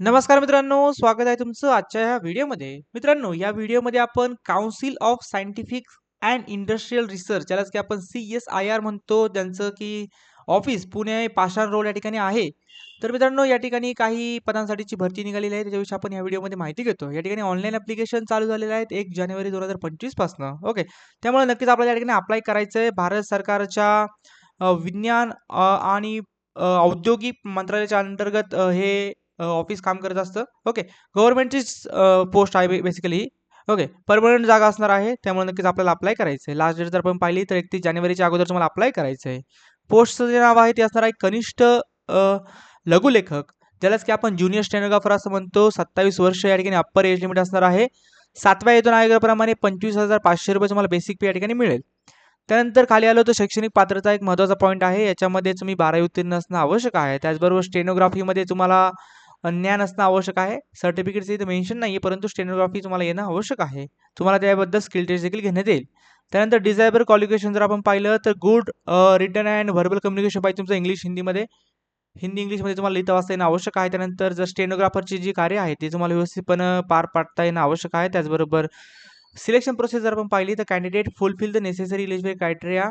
नमस्कार मित्रांनो स्वागत आहे तुमचं आजच्या ह्या व्हिडिओमध्ये. मित्रांनो या व्हिडिओमध्ये आपण council of scientific and industrial research ज्यालाच की आपण सी एस आय आर म्हणतो त्यांचं की ऑफिस पुणे पाषाण रोड या ठिकाणी आहे. तर मित्रांनो या ठिकाणी काही पदांसाठीची भरती निघालेली आहे त्याच्याविषयी आपण या व्हिडिओमध्ये माहिती घेतो. या ठिकाणी ऑनलाईन ॲप्लिकेशन चालू झालेलं आहेत एक जानेवारी दोन हजार पंचवीसपासनं ओके त्यामुळे नक्कीच आपल्याला या ठिकाणी अप्लाय करायचं आहे भारत सरकारच्या विज्ञान आणि औद्योगिक मंत्रालयाच्या अंतर्गत हे ऑफिस काम करत असतं. ओके गव्हर्नमेंटचीच पोस्ट आहे बेसिकली ओके परमनंट जागा असणार आहे. त्यामुळे नक्कीच आपल्याला अप्लाय करायचं आहे लास्ट डेट जर आपण पाहिली तर एकतीस जानेवारीच्या अगोदर तुम्हाला अप्लाय करायचं आहे पोस्टचं जे नाव आहे ते असणार आहे कनिष्ठ लघुलेखक. ज्यालाच की आपण ज्युनियर स्टेनोग्राफर असं म्हणतो. सत्तावीस वर्ष या ठिकाणी अप्पर एज लिमिट असणार आहे. सातव्या येतून आयोगाप्रमाणे पंचवीस हजार पाचशे रुपये तुम्हाला बेसिक पे या ठिकाणी मिळेल. त्यानंतर खाली आलो तर शैक्षणिक पात्रता एक महत्त्वाचा पॉईंट आहे. याच्यामध्ये तुम्ही बारावी उत्तीर्ण असणं आवश्यक आहे. त्याचबरोबर स्टेनोग्राफीमध्ये तुम्हाला ज्ञान असणं आवश्यक आहे. सर्टिफिकेटचं इथं मेन्शन नाही आहे परंतु स्टेनोग्राफी तुम्हाला येणं आवश्यक आहे. तुम्हाला त्याबद्दल स्किल टेस्ट देखील घेण्यात येईल. त्यानंतर डिझायबर क्वालिफिकेशन जर आपण पाहिलं तर good written and verbal communication पाहिजे तुमचं इंग्लिश हिंदीमध्ये. हिंदी इंग्लिशमध्ये तुम्हाला लिहिता वाचता येणं आवश्यक आहे. त्यानंतर जर स्टेनोग्राफरची जी कार्य आहे ती तुम्हाला व्यवस्थितपणे पार पाडता येणं आवश्यक आहे. त्याचबरोबर सिलेक्शन प्रोसेस जर आपण पाहिली तर candidate fulfil the necessary eligible criteria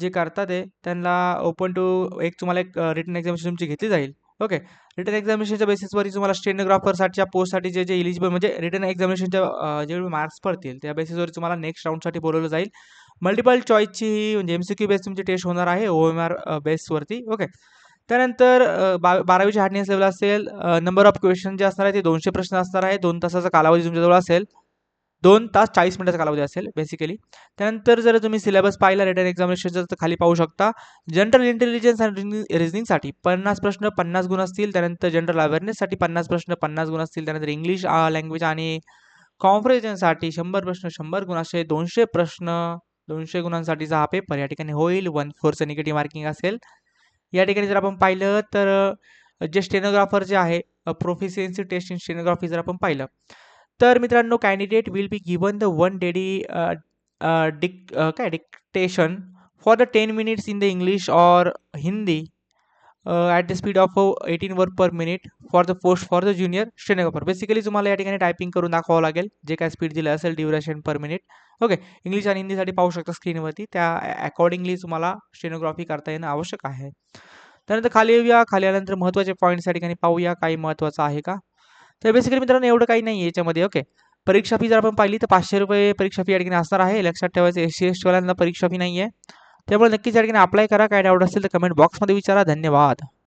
जे करतात आहे त्यांना ओपन टू एक तुम्हाला एक रिटर्न एक्झामिनेशन तुमची घेतली जाईल. ओके रिटर्न एक्झामिनेशनच्या बेसिसवरती तुम्हाला स्टेनोग्राफरसाठीच्या पोस्टसाठी जे जे इलिजिबल म्हणजे रिटर्न एक्झामिनेशनच्या जे मार्क्स पडतील त्या बेसिसवर तुम्हाला नेक्स्ट राऊंडसाठी बोलवलं जाईल. मल्टिपल चॉईसची ही म्हणजे एम सी क्यू बेस तुमची टेस्ट होणार आहे ओ एम आर बेसवरती ओके त्यानंतर बा बारावीची हार्डनेस लेवल असेल नंबर ऑफ क्वेश्चन जे असणार आहे ते दोनशे प्रश्न असणार आहे. दोन तासाचा कालावधी तुमच्याजवळ असेल. दोन तास चाळीस मिनिटाचा कालावधी असेल बेसिकली त्यानंतर जर तुम्ही सिलेबस पाहिला रिटर्न एक्झामिनेशनचं तर खाली पाहू शकता जनरल इंटेलिजन्स अँड रिझनिंगसाठी पन्नास प्रश्न पन्नास गुण असतील त्यानंतर जनरल अवेअरनेससाठी पन्नास प्रश्न पन्नास गुण असतील त्यानंतर इंग्लिश लँग्वेज uh, आणि कॉम्प्रिहेन्शनसाठी शंभर प्रश्न शंभर गुण असे दोनशे प्रश्न दोनशे गुणांसाठीचा हा पेपर या ठिकाणी होईल वन फोरचं निगेटिव्ह मार्किंग असेल. या ठिकाणी जर आपण पाहिलं तर जे स्टेनोग्राफर जे आहे प्रोफिशियन्सी टेस्ट इन स्टेनोग्राफी जर आपण पाहिलं तर मित्रांनो candidate will be given the one daddy डिक काय dictation for the ten minutes in the English or Hindi at the speed of eighteen word per minute for the post for the junior stenographer basically तुम्हाला या ठिकाणी typing करून दाखवावं लागेल जे काय स्पीड दिलं असेल duration per minute okay English आणि हिंदीसाठी पाहू शकता स्क्रीनवरती त्या अकॉर्डिंगली तुम्हाला स्टेनोग्राफी करता येणं आवश्यक आहे. त्यानंतर खाली येऊया. खाली आल्यानंतर महत्त्वाचे पॉईंट्स या ठिकाणी पाहूया. काही महत्त्वाचं आहे का? तर बेसिकली मित्रांनो एवढं काही नाही आहे याच्यामध्ये ओके परीक्षा फी जर आपण पाहिली तर पाचशे रुपये परीक्षा फी या ठिकाणी असणार आहे. लक्षात ठेवायचं एस सी एस टीवाल्यांना परीक्षा फी नाही आहे त्यामुळे नक्कीच या ठिकाणी अप्लाय करा. काय डाऊट असेल तर कमेंट बॉक्समध्ये विचारा. धन्यवाद.